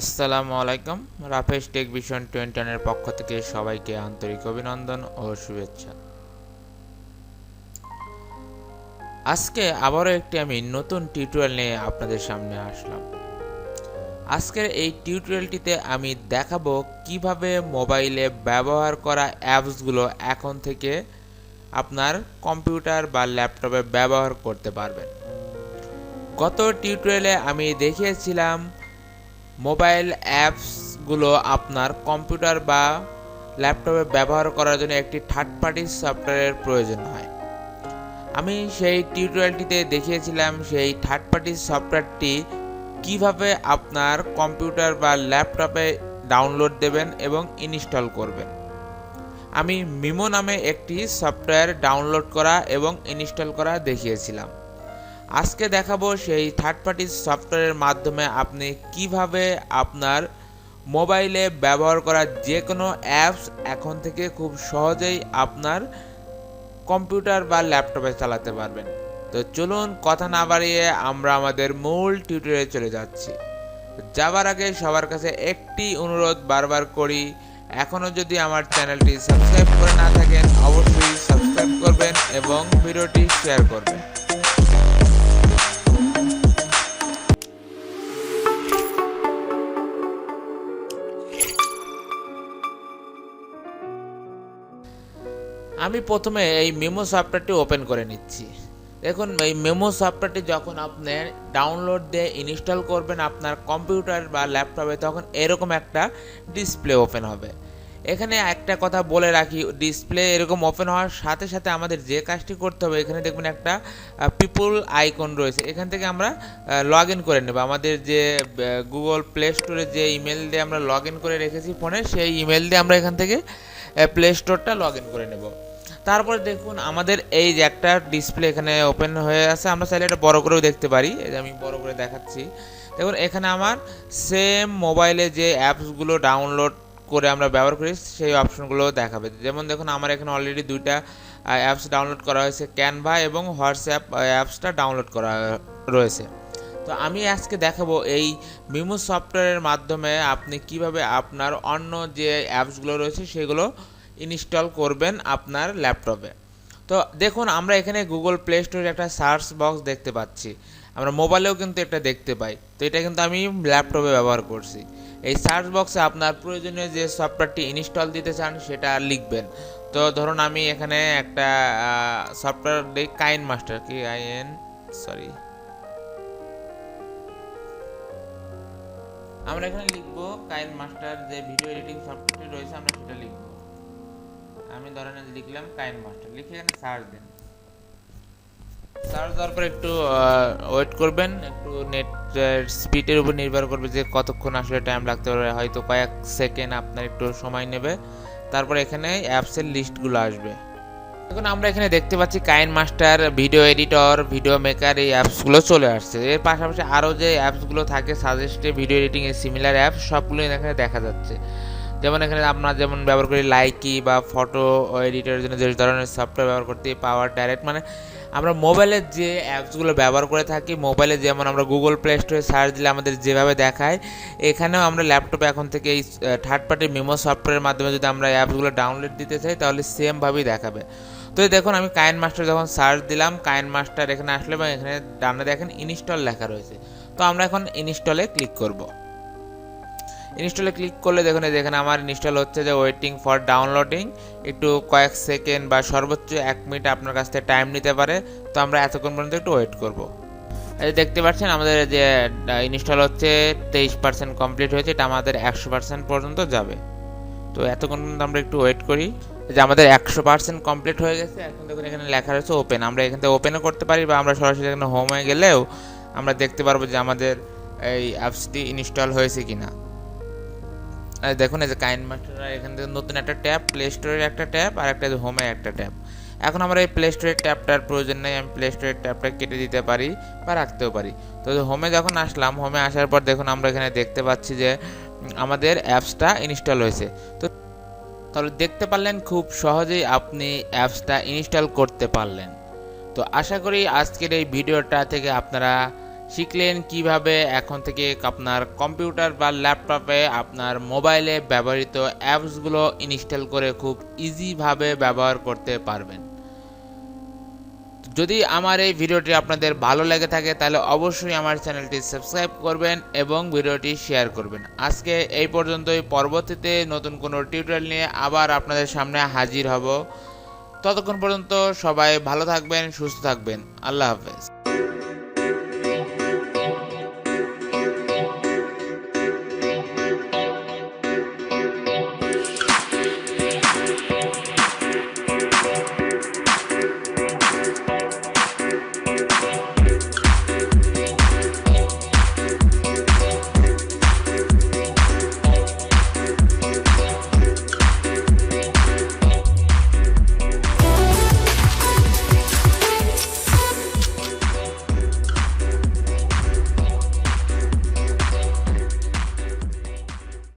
আসসালামু আলাইকুম। রাফেশ take vision টোয়েন্টানের পক্ষ থেকে সবাইকে আন্তরিক অভিনন্দন ও শুভেচ্ছা। আজকে আবারও একটি আমি নতুন টিউটোরিয়াল নিয়ে আপনাদের সামনে আসলাম। আজকের এই টিউটোরিয়ালটিতে আমি দেখাবো কীভাবে মোবাইলে ব্যবহার করা অ্যাপসগুলো এখন থেকে আপনার কম্পিউটার বা ল্যাপটপে ব্যবহার করতে পারবেন। গত টিউটোরিয়ালে আমি দেখিয়েছিলাম মোবাইল অ্যাপসগুলো আপনার কম্পিউটার বা ল্যাপটপে ব্যবহার করার জন্য একটি থার্ড পার্টি সফটওয়্যারের প্রয়োজন হয়। আমি সেই টিউটোরিয়ালটিতে দেখিয়েছিলাম সেই থার্ড পার্টি সফটওয়্যারটি কীভাবে আপনার কম্পিউটার বা ল্যাপটপে ডাউনলোড দেবেন এবং ইনস্টল করবেন। আমি মিমো নামে একটি সফটওয়্যার ডাউনলোড করা এবং ইনস্টল করা দেখিয়েছিলাম। আজকে দেখাবো সেই থার্ড পার্টি সফটওয়্যারের মাধ্যমে আপনি কীভাবে আপনার মোবাইলে ব্যবহার করা যে কোনো অ্যাপস এখন থেকে খুব সহজেই আপনার কম্পিউটার বা ল্যাপটপে চালাতে পারবেন। তো চলুন কথা না বাড়িয়ে আমরা আমাদের মূল টিউটোরিয়ালে চলে যাচ্ছি। যাবার আগে সবার কাছে একটি অনুরোধ বারবার করি এখনও যদি আমার চ্যানেলটি সাবস্ক্রাইব করে না থাকেন, অবশ্যই সাবস্ক্রাইব করবেন এবং ভিডিওটি শেয়ার করবেন। আমি প্রথমে এই মেমো সফটওয়্যারটি ওপেন করে নিচ্ছি। দেখুন, এই মেমো সফটওয়্যারটি যখন আপনি ডাউনলোড দিয়ে ইনস্টল করবেন আপনার কম্পিউটার বা ল্যাপটপে, তখন এরকম একটা ডিসপ্লে ওপেন হবে। এখানে একটা কথা বলে রাখি, ডিসপ্লে এরকম ওপেন হওয়ার সাথে সাথে আমাদের যে কাজটি করতে হবে, এখানে দেখবেন একটা পিপুল আইকন রয়েছে। এখান থেকে আমরা লগ ইন করে নেব। আমাদের যে গুগল প্লে স্টোরে যে ইমেল দিয়ে আমরা লগ ইন করে রেখেছি ফোনে সেই ইমেল দিয়ে আমরা এখান থেকে প্লে স্টোরটা লগ ইন করে নেব। তারপরে দেখুন, আমাদের এই যে একটা ডিসপ্লে এখানে ওপেন হয়ে আছে, আমরা চাইলে এটা বড় করেও দেখতে পারি। আমি বড় করে দেখাচ্ছি। দেখুন, এখানে আমার সেম মোবাইলে যে অ্যাপসগুলো ডাউনলোড করে আমরা ব্যবহার করি, সেই অপশনগুলো দেখাবে। যেমন দেখুন, আমার এখানে অলরেডি দুইটা অ্যাপস ডাউনলোড করা হয়েছে ক্যানভা এবং হোয়াটসঅ্যাপ অ্যাপসটা ডাউনলোড করা রয়েছে। তো আমি আজকে দেখাবো এই মিমো সফটওয়্যারের মাধ্যমে আপনি কীভাবে আপনার অন্য যে অ্যাপসগুলো রয়েছে, সেগুলো ইনস্টল করবেন আপনার ল্যাপটপে। তো দেখুন, আমরা এখানে গুগল প্লে স্টোরে একটা সার্চ বক্স দেখতে পাচ্ছি। আমরা মোবাইলেও কিন্তু এটা দেখতে পাই। তো এটা কিন্তু আমি ল্যাপটপে ব্যবহার করছি। এই সার্চ বক্সে আপনার প্রয়োজনীয় যে সফটওয়্যারটি ইনস্টল দিতে চান, সেটা লিখবেন। তো ধরুন, আমি এখানে একটা সফটওয়্যার দিই, কাইন মাস্টার, কি আই এন সরি। আমরা এখানে লিখব কাইন মাস্টার যে ভিডিও এডিটিং সফটওয়্যারটি রয়েছে, আমরা সেটা লিখব। আমি ধরেন লিখলাম কাইন মাস্টার, লিখে এখানে সার্চ দেন। সার্চ দেওয়ার পর একটু ওয়েট করবেন, একটু নেট স্পিডের উপর নির্ভর করবে যে কতক্ষণ আসলে টাইম লাগতে পারে, হয়তো কয়েক সেকেন্ড আপনার একটু সময় নেবে। তারপর এখানে অ্যাপসের লিস্টগুলো আসবে। এখন আমরা এখানে দেখতে পাচ্ছি KineMaster video editor video maker এই অ্যাপসগুলো চলে আসছে। এর পাশাপাশি আরও যে অ্যাপসগুলো থাকে সাজেস্টে ভিডিও এডিটিং এর সিমিলার অ্যাপস সবগুলো এখানে দেখা যাচ্ছে। যেমন এখানে আমরা যেমন ব্যবহার করি লাইকি বা ফটো এডিটের জন্য যে ধরনের সফটওয়্যার ব্যবহার করতে পাওয়ার ডাইরেক্ট মানে আমরা মোবাইলের যে অ্যাপসগুলো ব্যবহার করে থাকি, মোবাইলে যেমন আমরা গুগল প্লে স্টোরে সার্চ দিলে আমাদের যেভাবে দেখায়, এখানেও আমরা ল্যাপটপে এখন থেকে এই থার্ড পার্টি মেমো সফটওয়্যারের মাধ্যমে যদি আমরা অ্যাপসগুলো ডাউনলোড দিতে চাই, তাহলে সেমভাবেই দেখাবে। তো দেখুন, আমি কায়েন মাস্টার যখন সার্চ দিলাম, কায়েন মাস্টার এখানে আসলে এবং এখানে ডানে দেখেন ইনস্টল লেখা রয়েছে। তো আমরা এখন ইনস্টলে ক্লিক করব। ইনস্টলে ক্লিক করলে দেখুন যেখানে আমার ইনস্টল হচ্ছে যে ওয়েটিং ফর ডাউনলোডিং একটু কয়েক সেকেন্ড বা সর্বোচ্চ এক মিনিট আপনার কাছ থেকে টাইম নিতে পারে। তো আমরা এতক্ষণ পর্যন্ত একটু ওয়েট করব। এই দেখতে পাচ্ছেন, আমাদের যে ইনস্টল হচ্ছে, তেইশ পার্সেন্ট কমপ্লিট হয়েছে, এটা আমাদের একশো পার্সেন্ট পর্যন্ত যাবে। তো এতক্ষণ পর্যন্ত আমরা একটু ওয়েট করি। যে আমাদের একশো পার্সেন্ট কমপ্লিট হয়ে গেছে, এখন দেখুন এখানে লেখা রয়েছে ওপেন আমরা এখান থেকে ওপেনও করতে পারি বা আমরা সরাসরি এখানে হোমে গেলেও আমরা দেখতে পারব যে আমাদের এই অ্যাপসটি ইনস্টল হয়েছে কিনা। দেখুন এই যে কাইন মাস্টার এখান থেকে নতুন একটা ট্যাব প্লে স্টোরের একটা ট্যাব আর একটা হোমে একটা ট্যাব। এখন আমরা এই প্লে স্টোরের ট্যাবটার প্রয়োজন নেই, আমি প্লে স্টোরের ট্যাবটা কেটে দিতে পারি বা রাখতেও পারি। তো হোমে যখন আসলাম হোমে আসার পর দেখুন আমরা এখানে দেখতে পাচ্ছি যে আমাদের অ্যাপসটা ইনস্টল হয়েছে। তো তাহলে দেখতে পারলেন খুব সহজেই আপনি অ্যাপসটা ইনস্টল করতে পারলেন। তো আশা করি আজকের এই ভিডিওটা থেকে আপনারা শিখলেন কীভাবে এখন থেকে আপনার কম্পিউটার বা ল্যাপটপে আপনার মোবাইলে ব্যবহৃত অ্যাপসগুলো ইনস্টল করে খুব ইজিভাবে ব্যবহার করতে পারবেন। যদি আমার এই ভিডিওটি আপনাদের ভালো লেগে থাকে, তাহলে অবশ্যই আমার চ্যানেলটি সাবস্ক্রাইব করবেন এবং ভিডিওটি শেয়ার করবেন। আজকে এই পর্যন্তই। পরবর্তীতে নতুন কোনো টিউটোরিয়াল নিয়ে আবার আপনাদের সামনে হাজির হব। ততক্ষণ পর্যন্ত সবাই ভালো থাকবেন, সুস্থ থাকবেন। আল্লাহ হাফেজ।